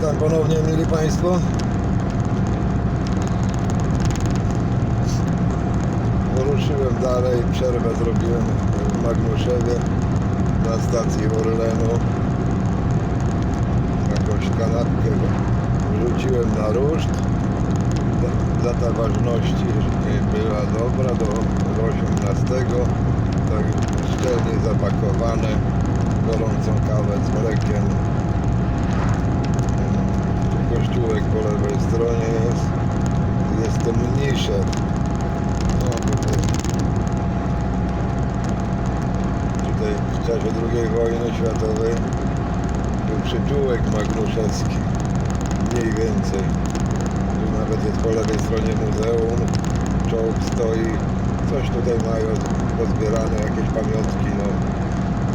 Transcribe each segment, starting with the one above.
Witam ponownie, mili Państwo. Ruszyłem dalej, przerwę zrobiłem w Magnuszewie na stacji Orlenu. Jakąś kanapkę wrzuciłem na ruszt. Data ważności była dobra do, do 18. Tak szczelnie zapakowane. Gorącą kawę z mlekiem. Kościółek po lewej stronie jest. Jest to mniejsze. No, tutaj, tutaj w czasie II wojny światowej był przyczółek magnuszewski. Mniej więcej. Tu nawet jest po lewej stronie muzeum. Czołg stoi. Coś tutaj mają pozbierane, jakieś pamiątki. No.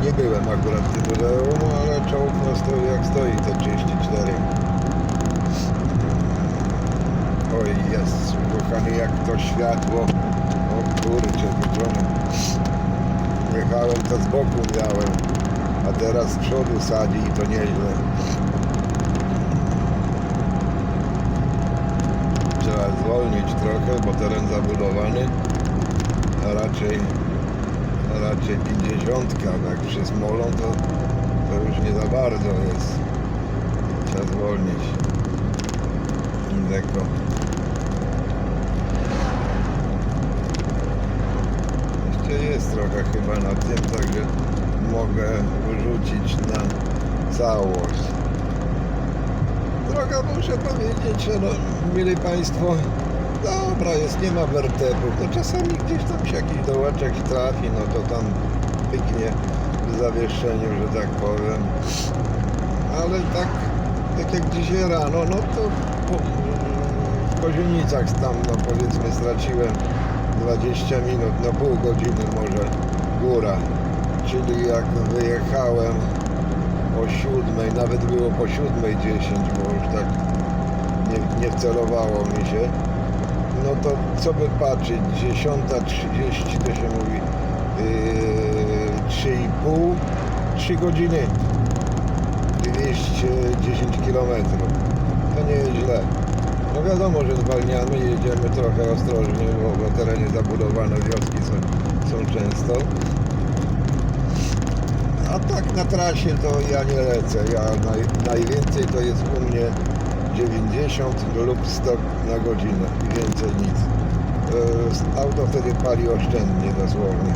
Nie byłem akurat w tym muzeum, ale czołg no stoi jak stoi, te 34. Oj, jest, kochany, jak to światło. O kurczę, wieczorem. Jechałem, to z boku miałem, a teraz z przodu sadzi i to nieźle. Trzeba zwolnić trochę, bo teren zabudowany, a raczej, a raczej 50, jak przy Smolą to, to już nie za bardzo jest. Trzeba zwolnić. Indeko. Jest trochę chyba na tym, także mogę wrzucić na całość. Droga, muszę powiedzieć, że no, mili Państwo, dobra jest, nie ma wertepów. No czasami gdzieś tam się jakiś dołeczek trafi, no to tam pyknie w zawieszeniu, że tak powiem. Ale tak, tak jak dzisiaj rano, no to po, w Kozienicach tam, no powiedzmy, straciłem 20 minut, no pół godziny może góra. Czyli jak wyjechałem o siódmej, nawet było po siódmej 10, bo już tak nie, nie wcelowało mi się. No to co by patrzeć, 10.30 to się mówi yy, 3,5, 3 godziny 210 km. To nie jest źle. No wiadomo, że zwalniamy, jedziemy trochę ostrożnie, bo na terenie zabudowane wioski są, są często. A tak na trasie to ja nie lecę. Ja naj, najwięcej to jest u mnie 90 lub 100 na godzinę i więcej nic. E, Auto wtedy pali oszczędnie dosłownie.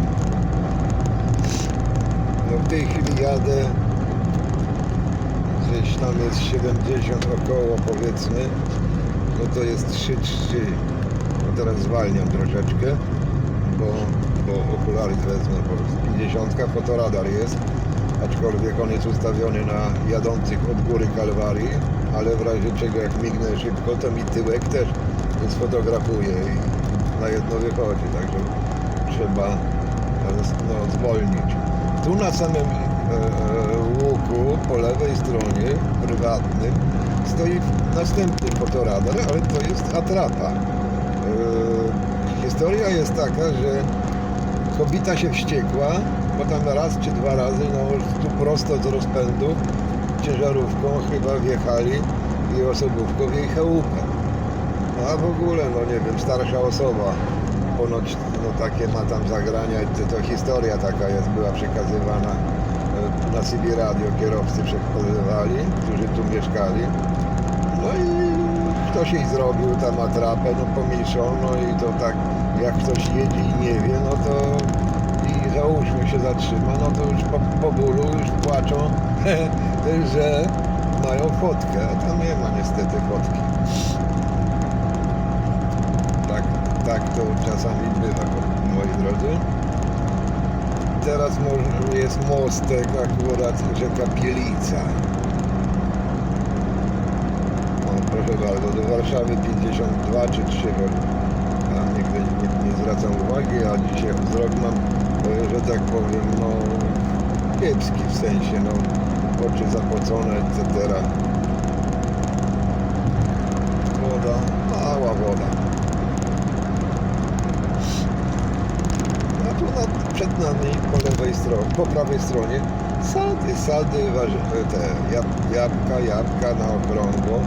No w tej chwili jadę gdzieś tam jest 70 około powiedzmy no to jest 3-3 no teraz zwalniam troszeczkę bo, bo okulary wezmę bo 50 fotoradar jest aczkolwiek on jest ustawiony na jadących od góry Kalwarii ale w razie czego jak mignę szybko to mi tyłek też sfotografuje i na jedno wychodzi także trzeba no, zwolnić. Tu na samym łuku po lewej stronie prywatnym stoi następny fotoradar, ale to jest atrapa. E, historia jest taka, że kobieta się wściekła, bo tam raz czy dwa razy, no tu prosto z rozpędu ciężarówką chyba wjechali i osobówką w jej chałupę. No a w ogóle, no nie wiem, starsza osoba ponoć no takie ma tam zagrania, to, to historia taka jest, była przekazywana e, na CB Radio, kierowcy przekazywali, którzy tu mieszkali. No i ktoś jej zrobił tam atrapę, no pomniejszą, no i to tak, jak ktoś jedzie i nie wie, no to i za uśmiech się zatrzyma, no to już po, po bólu już płaczą, że mają fotkę, a tam nie ma niestety fotki. Tak, tak to czasami bywa, moi drodzy. Teraz jest mostek akurat rzeka Pielica. O, proszę bardzo, do Warszawy 52 czy 3 Tam nigdy nie, nie zwracam uwagi, a dzisiaj wzrok mam, że tak powiem, no kiepski w sensie, no oczy zapocone, etc. Woda, mała woda. A tu na, po lewej stronie, po prawej stronie Sady, sady, warzywa, te jab, jabłka, jabłka na okrągło.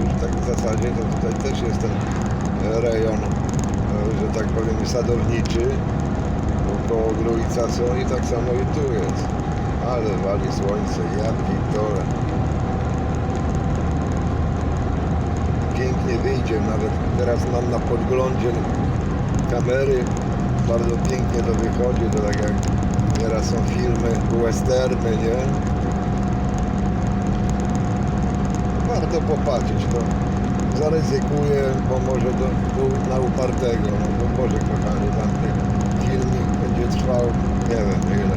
Już tak w zasadzie to tutaj też jest ten e, rejon, e, że tak powiem, sadowniczy. Koło Grójca są i tak samo i tu jest. Ale wali słońce, ja pitole. Pięknie wyjdzie, nawet teraz mam na podglądzie kamery. Bardzo pięknie to wychodzi, to tak jak Teraz są filmy, westerny, nie? Warto popatrzeć, to zaryzykuję, bo może do, do, na upartego, no bo Boże kochany, tamty filmik będzie trwał, nie wiem ile,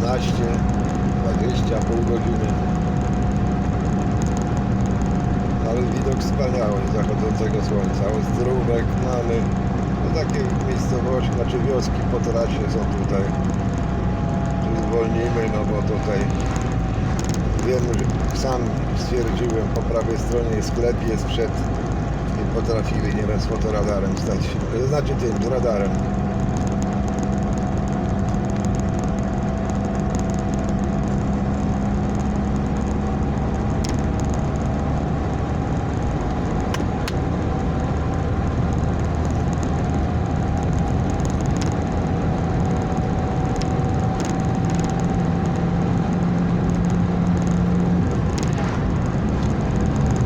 15, 20, pół godziny. Ale widok wspaniały zachodzącego słońca, ostrówek mamy, takie miejscowości, znaczy wioski po trasie są tutaj tu zwolnimy, no bo tutaj wiem, że sam stwierdziłem, po prawej stronie sklep jest przed i potrafili nieraz fotoradarem stać, znaczy tym, radarem.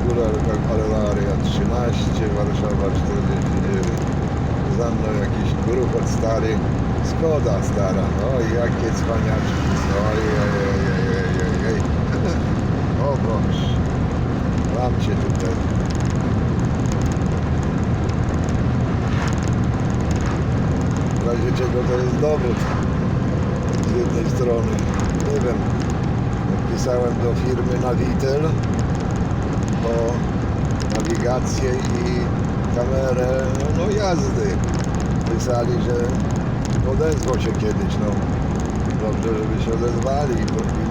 Góralka Alewaria 13, Warszawa 49. Za mną jakiś gruchot stary. Skoda stara. Oj, jakie cwaniaczki. Oj, oj, oj, oj, oj, oj, oj. O Boż. Mam cię tutaj. W razie czego to jest dowód. Z jednej strony. Nie wiem. Pisałem do firmy Navitel po nawigację i kamerę no jazdy. Pisali, że odezwał się kiedyś, no. Dobrze, żeby się odezwali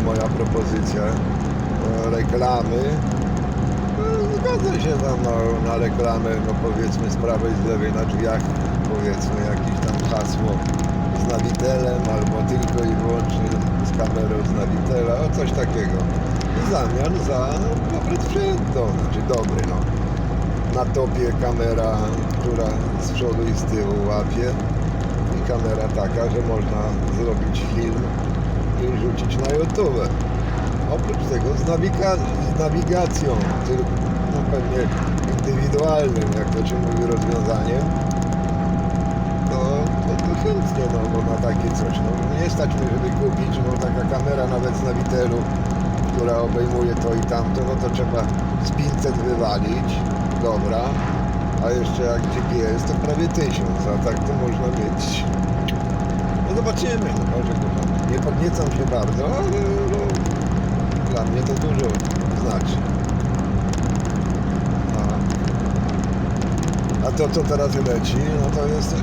i moja propozycja e, reklamy. No, zgodzę się tam no, na reklamę, no powiedzmy z prawej, z lewej na drzwiach powiedzmy jakieś tam hasło z Navitelem albo tylko i wyłącznie z kamerą z Navitela, o coś takiego w zamian za dobry sprzęt, no, znaczy dobry, no. Na topie kamera, która z przodu i z tyłu łapie i kamera taka, że można zrobić film i rzucić na YouTube. Oprócz tego z, nawiga- z nawigacją, tylko no, pewnie indywidualnym, jak to się mówi, rozwiązaniem, chętnie, no, bo na takie coś, no, nie stać mnie, żeby kupić, no, taka kamera nawet z Navitelu, która obejmuje to i tamto, no to trzeba z 500 wywalić, dobra, a jeszcze jak GPS to prawie 1000, a tak to można mieć, no zobaczymy, no może kochany, nie podniecam się bardzo, ale no, dla mnie to dużo znaczy. A, a to co teraz leci, no to jest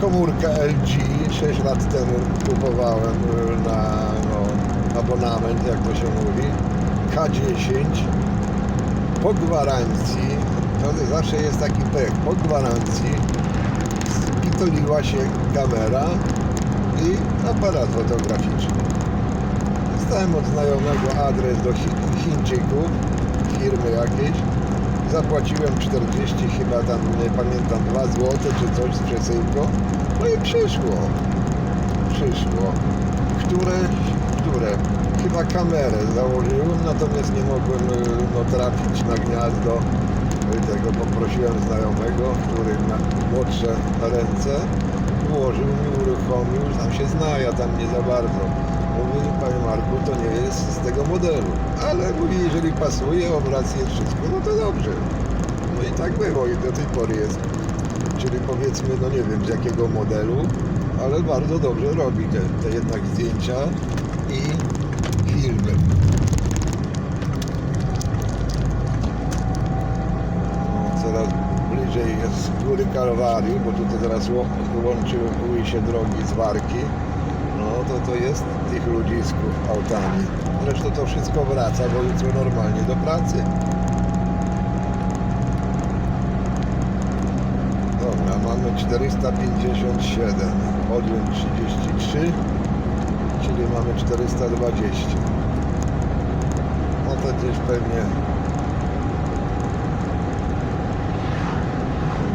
komórka LG, 6 lat temu kupowałem y, na no, abonament, jak to się mówi, K10 po gwarancji, to zawsze jest taki pech, po gwarancji spitoliła się kamera i aparat fotograficzny. Dostałem od znajomego adres do Chi- Chińczyków, firmy jakiejś, zapłaciłem 40 chyba tam, nie pamiętam, 2 zł czy coś z przesyłką, no i przyszło, przyszło, które, które, chyba kamerę założyłem, natomiast nie mogłem y, no, trafić na gniazdo y, tego, poprosiłem znajomego, który ma młodsze ręce, włożył mi, uruchomił, tam się zna, ja tam nie za bardzo. Mówię, panie Marku, to nie jest z tego modelu, ale mówi, jeżeli pasuje, jest wszystko, no to dobrze. No i tak było i do tej pory jest. Czyli powiedzmy, no nie wiem z jakiego modelu, ale bardzo dobrze robi te, te jednak zdjęcia i filmy. Coraz bliżej jest góry Kalwarii, bo tutaj ło- łączyły się drogi z Warki. To to jest tych ludzisków autami. Zresztą to wszystko wraca, bo jutro normalnie do pracy. Dobra, mamy 457, odjąć 33 czyli mamy 420. No to gdzieś pewnie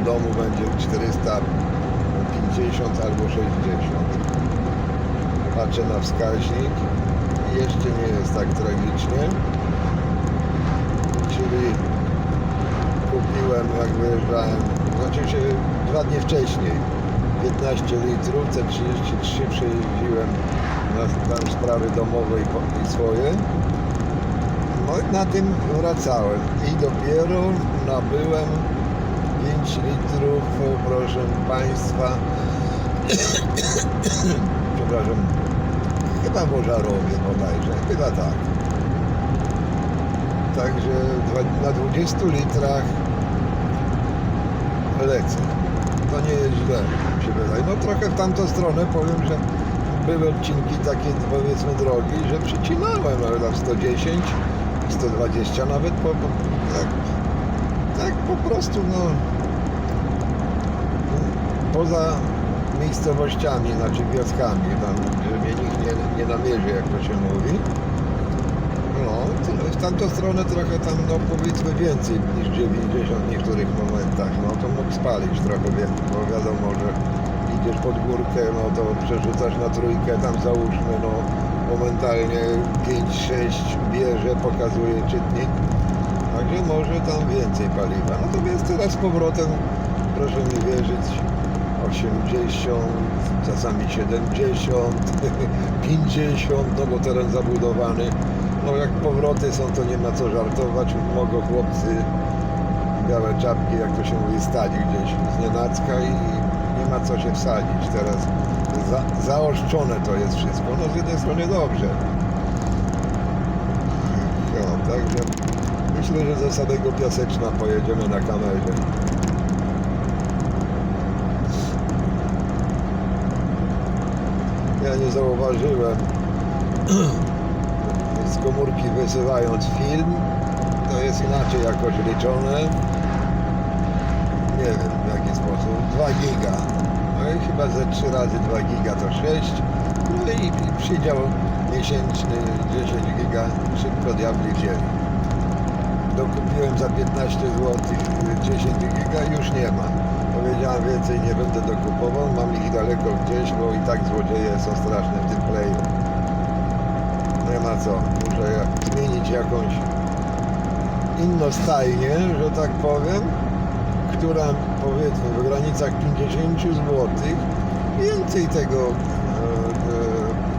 w domu będzie 450 albo 60. Patrzę na wskaźnik jeszcze nie jest tak tragicznie. Czyli kupiłem jak wyjeżdżałem, znaczy się dwa dni wcześniej. 15 litrów, C33 przejeździłem na tam sprawy domowe i, i swoje. No i na tym wracałem. I dopiero nabyłem 5 litrów, proszę Państwa, przepraszam, chyba w Ożarowie bodajże, chyba tak. Także na 20 litrach lecę. To nie jest źle, mi się wydaje. No trochę w tamtą stronę powiem, że były odcinki takie powiedzmy drogi, że przycinałem ale tam 110, 120 nawet po, po tak, tak po prostu no poza miejscowościami, znaczy wioskami, tam że mnie nikt nie, nie namierzy, jak to się mówi. No, to w tamtą stronę trochę tam, no powiedzmy więcej niż 90 w niektórych momentach, no to mógł spalić trochę więcej, bo wiadomo, że idziesz pod górkę, no to przerzucasz na trójkę, tam załóżmy, no momentalnie 5-6 bierze, pokazuje czytnik, także może tam więcej paliwa. Natomiast teraz z powrotem, proszę mi wierzyć, 80, czasami 70, 50, no bo teren zabudowany. No jak powroty są, to nie ma co żartować. Mogą chłopcy białe czapki, jak to się mówi, stać gdzieś z nienacka i nie ma co się wsadzić. Teraz za, zaoszczone to jest wszystko. No z jednej strony dobrze. No, także myślę, że do samego Piaseczna pojedziemy na kamerze. Ja nie zauważyłem z komórki wysyłając film to jest inaczej jakoś liczone. Nie wiem w jaki sposób. 2 giga. No i chyba ze 3 razy 2 giga to 6 no i, przydział miesięczny 10 giga szybko diabli wzięli. Dokupiłem za 15 zł 10 giga już nie ma powiedziałem więcej nie będę dokupował mam ich daleko gdzieś bo i tak złodzieje są straszne w tym playu nie ma co. Muszę zmienić jakąś inną stajnię, że tak powiem, która powiedzmy w granicach 50 zł więcej tego e,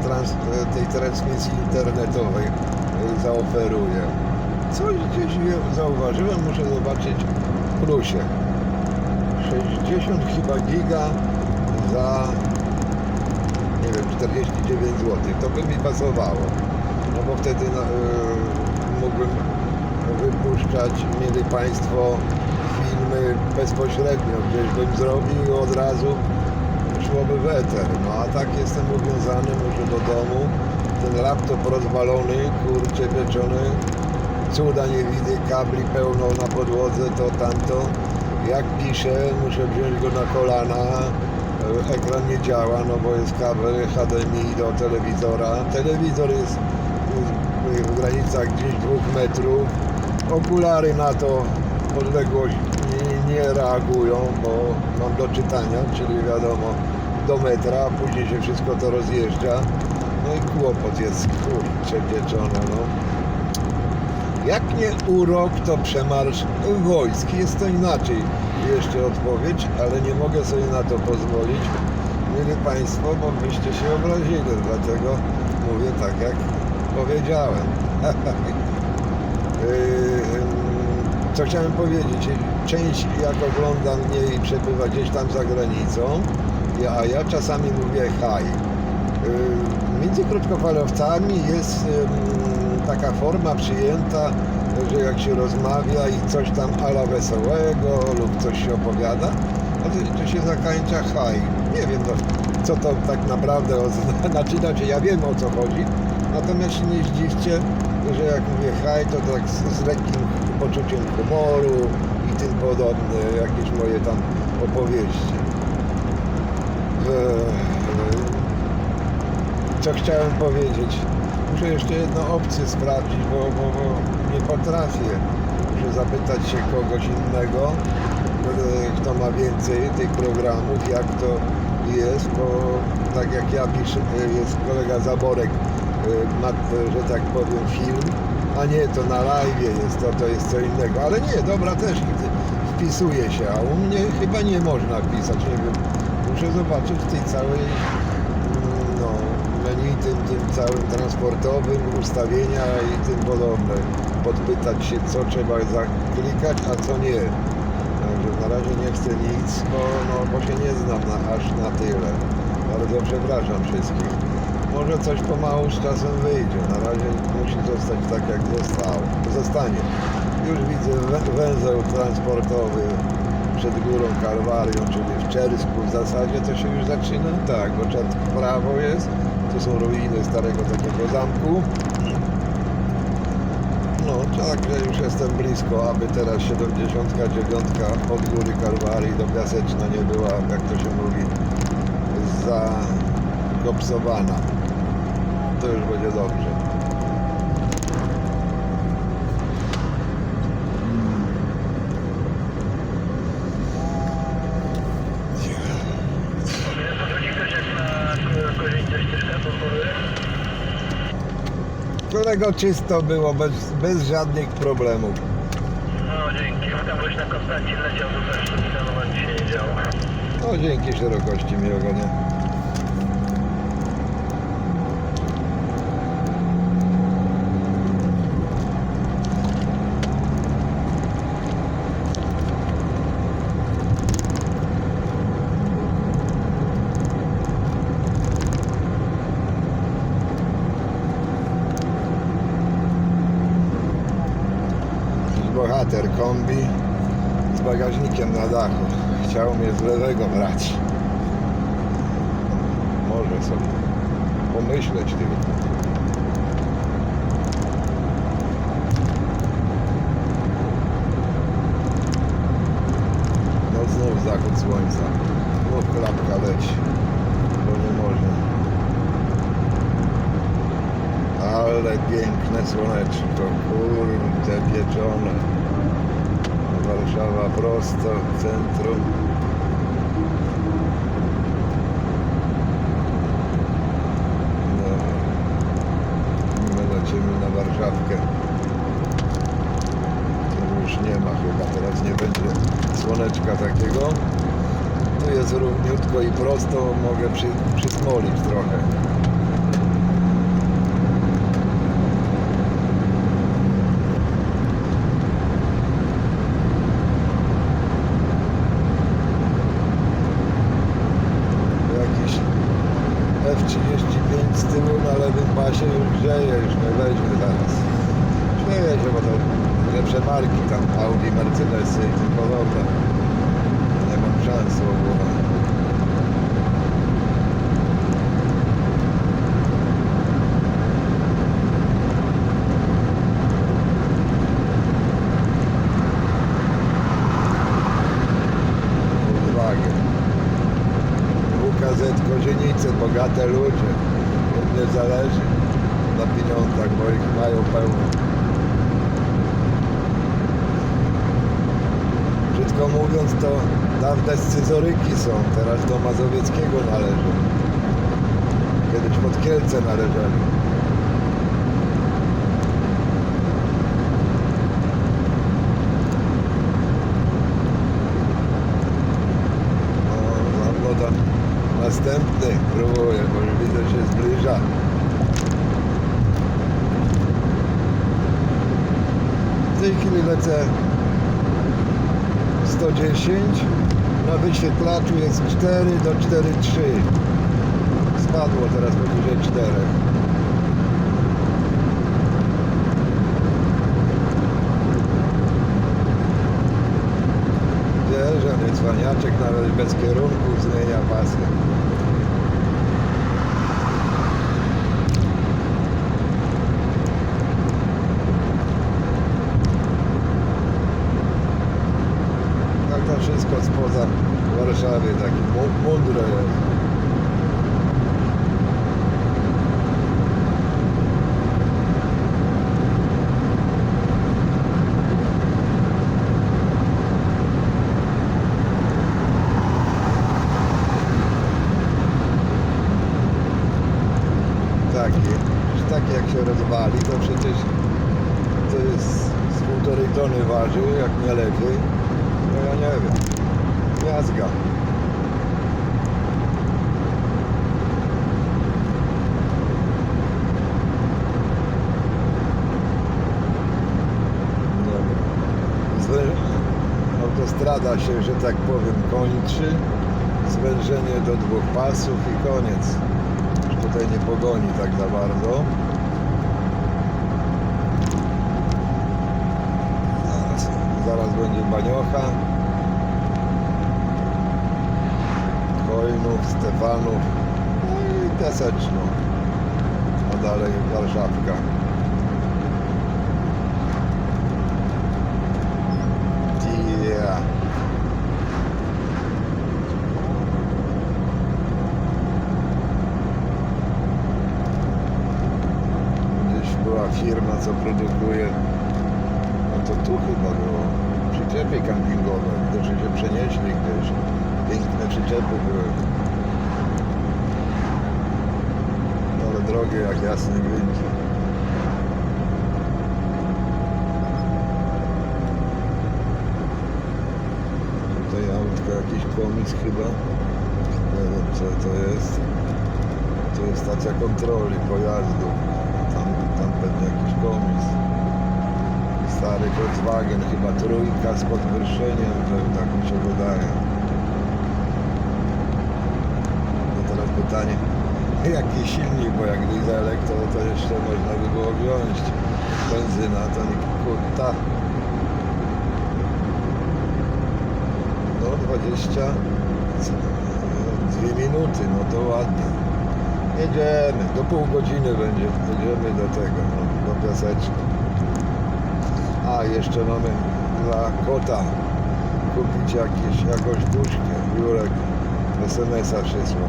e, trans, e, tej transmisji internetowej e, zaoferuje. Coś gdzieś zauważyłem, muszę zobaczyć w plusie. 60 chyba giga za nie wiem, 49 zł. To by mi pasowało. No bo wtedy no, yy, mógłbym wypuszczać, mieli Państwo filmy bezpośrednio, gdzieś bym zrobił i od razu szłoby w eter. No a tak jestem uwiązany, muszę do domu. Ten laptop rozwalony, kurczę pieczony, cuda nie widzę, kabli pełno na podłodze, to tamto. Jak piszę, muszę wziąć go na kolana, E, ekran nie działa, no bo jest kabel HDMI do telewizora. Telewizor jest w granicach gdzieś dwóch metrów. Okulary na to odległość nie, nie reagują, bo mam do czytania, czyli wiadomo do metra, później się wszystko to rozjeżdża. No i kłopot jest, kurczę pieczone, no. Jak nie urok, to przemarsz wojsk. Jest to inaczej jeszcze odpowiedź, ale nie mogę sobie na to pozwolić. Mieli Państwo, bo byście się obrazili, dlatego mówię tak, jak powiedziałem. Yy, Co chciałem powiedzieć, część jak ogląda mnie i przebywa gdzieś tam za granicą, a ja czasami mówię haj. Yy, Między krótkofalowcami jest taka forma przyjęta, że jak się rozmawia i coś tam ala wesołego lub coś się opowiada, to, to się zakańcza haj. Nie wiem no, co to tak naprawdę oznacza, znaczy, ja wiem o co chodzi, natomiast nie zdziwcie, że jak mówię haj, to tak z, z lekkim poczuciem humoru i tym podobne, jakieś moje tam opowieści. Eee, co chciałem powiedzieć. Muszę jeszcze jedną opcję sprawdzić, bo, bo, bo nie potrafię. Muszę zapytać się kogoś innego, e, kto ma więcej tych programów, jak to jest, bo tak jak ja piszę, e, jest kolega Zaborek, e, ma, że tak powiem, film, a nie, to na live jest, to, to jest co innego, ale nie, dobra też wpisuje się, a u mnie chyba nie można wpisać, nie wiem, muszę zobaczyć w tej całej tym, tym całym transportowym, ustawienia i tym podobne, podpytać się, co trzeba zaklikać, a co nie. Także na razie nie chcę nic, bo, no, bo się nie znam na, aż na tyle. Bardzo przepraszam wszystkich. Może coś pomału z czasem wyjdzie. Na razie musi zostać tak jak zostało. Zostanie. Już widzę wę- węzeł transportowy przed górą Kalwarią, czyli w Czersku w zasadzie to się już zaczyna. Tak, bo prawo jest. Tu są ruiny starego takiego zamku. No, także już jestem blisko, aby teraz 79 od góry Kalwarii do Piaseczna nie była, jak to się mówi, zakopsowana. To już będzie dobrze. Podchodzi ktoś jak na kozińce ścieżka podpory? Którego czysto było, bez, bez żadnych problemów. No dzięki. Tam goś na Konstancin leciał, to też się nie działo. No dzięki szerokości miłego dnia. Kombi z bagażnikiem na dachu. Chciał mnie z lewego brać. Może sobie pomyśleć tylko. No znów zachód słońca. Znów klapka leci. Bo nie może. Ale piękne słoneczko. Kurde pieczone. Warszawa prosto centrum. No, my lecimy na Warszawkę. Tu już nie ma chyba, teraz nie będzie słoneczka takiego. Tu jest równiutko i prosto, mogę przy, przysmolić trochę. jakiś F35 z tyłu na lewym pasie już grzeje, już nie weźmie zaraz. Śmieję się, bo to lepsze marki tam, Audi, Mercedesy podobne. Nie mam szans w ogóle. Volkswagen. WKZ Kozienice, bogate ludzie. Im nie zależy na pieniądzach, bo ich mają pełno. Brzydko mówiąc, to dawne scyzoryki są, teraz do Mazowieckiego należą. Kielce należeli. No, no tam następny próbuję, bo już widzę, się zbliża. W tej chwili lecę 110, na wyświetlaczu jest 4 do 4,3. Spadło teraz poniżej 4. Wierzę, mnie cwaniaczek nawet bez kierunku zmienia pasy. Tak to wszystko spoza Warszawy, taki mu- mądre jest. tony waży, jak nie lepiej. No ja nie wiem. Miazga. Nie wiem. Zwę- Się, że tak powiem, kończy. Zwężenie do dwóch pasów i koniec. Już tutaj nie pogoni tak za bardzo. Zaraz, zaraz będzie baniocha. Hojnów, Stefanów no i Teseczno. A dalej Warszawka. Yeah. Gdzieś była firma, co produkuje, no to tu chyba było, przyczepy kampingowe, widocznie się przenieśli gdzieś. Piękne przyczepy były. Ale drogie jak jasny gwint. Tutaj autko jakiś komis chyba. Nie wiem co to jest. To jest stacja kontroli pojazdów. Jakiś komis. Stary Volkswagen, chyba trójka z podwyższeniem, tak mi się wydaje. No teraz pytanie, jaki silnik, bo jak dieselek to, to jeszcze można by było wziąć. Benzyna to nie kurta. No 20 dwie minuty, no to ładnie. Jedziemy, do pół godziny będzie, jedziemy do tego, no, do piaseczka. A, jeszcze mamy dla kota kupić jakieś, jakąś puszkę. Jurek SMS-a przysłał.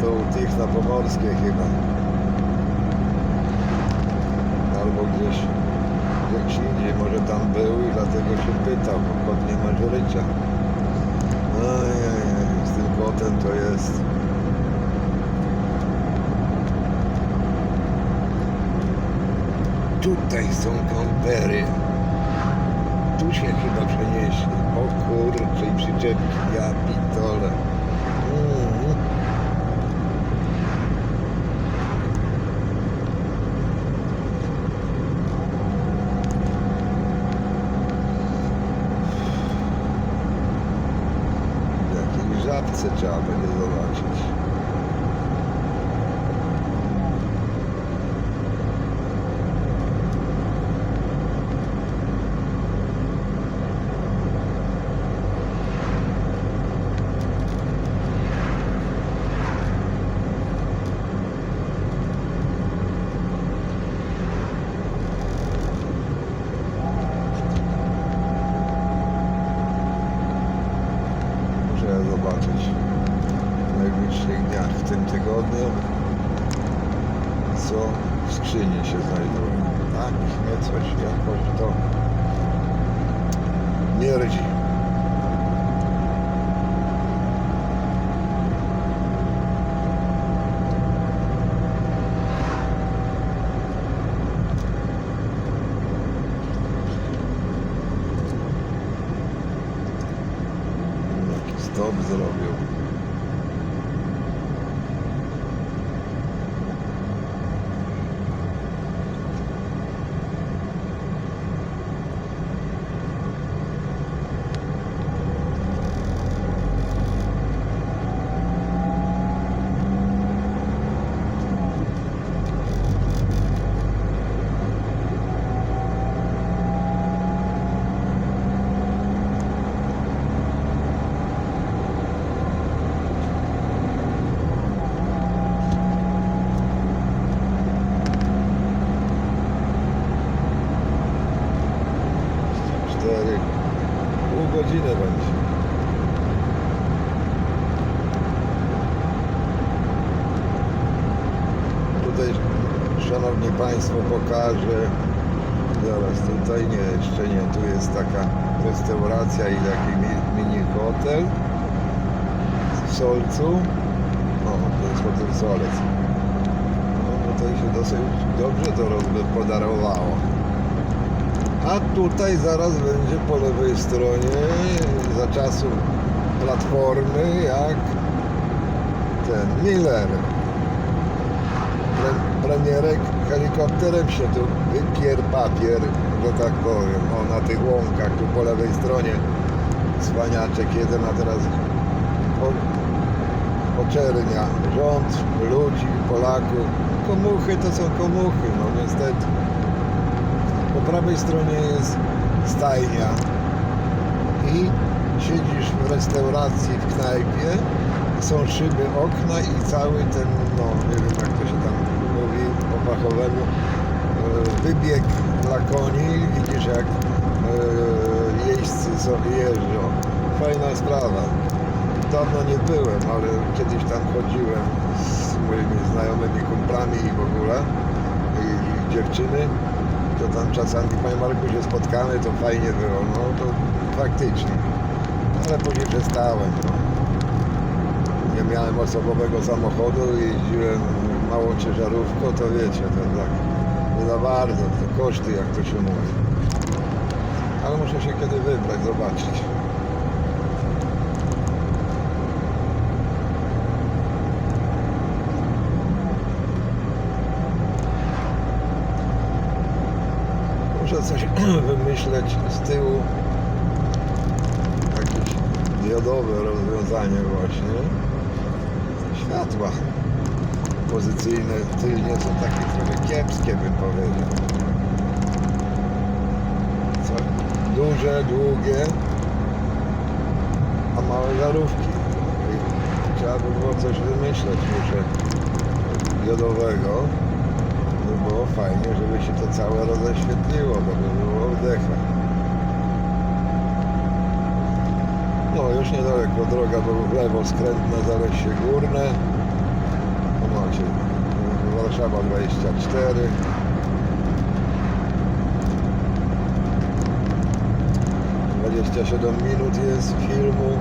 To u tych na Pomorskie chyba. Albo gdzieś, gdzieś indziej, może tam był i dlatego się pytał, bo kot nie ma życia. Ajajaj, z tym kotem to jest. Tutaj są kampery. Tu się chyba przenieśli. O kurczę, i przyczepki, ja pitole. Mm. W jakiej żabce trzeba będzie zobaczyć. Muszę zobaczyć w najbliższych dniach w tym tygodniu, co w skrzyni się znajduje. Tak, mnie coś jakoś to mierdzi. Jaki stop zrobił. Cztery. Pół godziny będzie. Tutaj, państwo, pokażę. Zaraz tutaj nie, jeszcze nie. Tu jest taka restauracja i taki mi- mini hotel w Solcu. O, to jest hotel Solec. No, tutaj się dosyć dobrze to rozpodarowało. A tutaj zaraz będzie po lewej stronie za czasów platformy jak ten Miller. Pre- Premierek helikopterem się tu wypier papier, że tak powiem. O, na tych łąkach tu po lewej stronie cwaniaczek jeden, a teraz po, poczernia rząd, ludzi, Polaków. Komuchy to są komuchy, no niestety. Po prawej stronie jest stajnia i siedzisz w restauracji, w knajpie, są szyby, okna i cały ten, no nie wiem jak to się tam e, wybieg dla koni, widzisz jak e, jeźdźcy sobie jeżdżą. Fajna sprawa. Dawno nie byłem, ale kiedyś tam chodziłem z moimi znajomymi kumplami i w ogóle i, i dziewczyny, to tam czasami, panie Marku, się spotkamy, to fajnie było, no to faktycznie. Ale później przestałem, no. Nie miałem osobowego samochodu, jeździłem małą ciężarówką, to wiecie, to tak nie za bardzo, to koszty, jak to się mówi. Ale muszę się kiedy wybrać, zobaczyć. Muszę coś wymyśleć z tyłu. Jakieś diodowe rozwiązanie właśnie. Światła pozycyjne tylnie są takie trochę kiepskie bym powiedział. Co? Duże, długie, a małe żarówki. I Trzeba by było coś wymyśleć muszę diodowego. By było fajnie, żeby się to całe roześwietliło, to by było wdecha. No już niedaleko droga, bo w lewo skrętne Zalesie Górne. Warszawa 24. Dwadzieścia siedem minut jest filmu.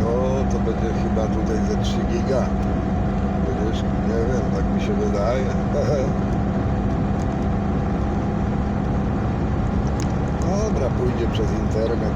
No to będzie chyba tutaj ze 3 giga. Wiesz, nie wiem, tak mi się wydaje. Dobra, pójdzie przez internet.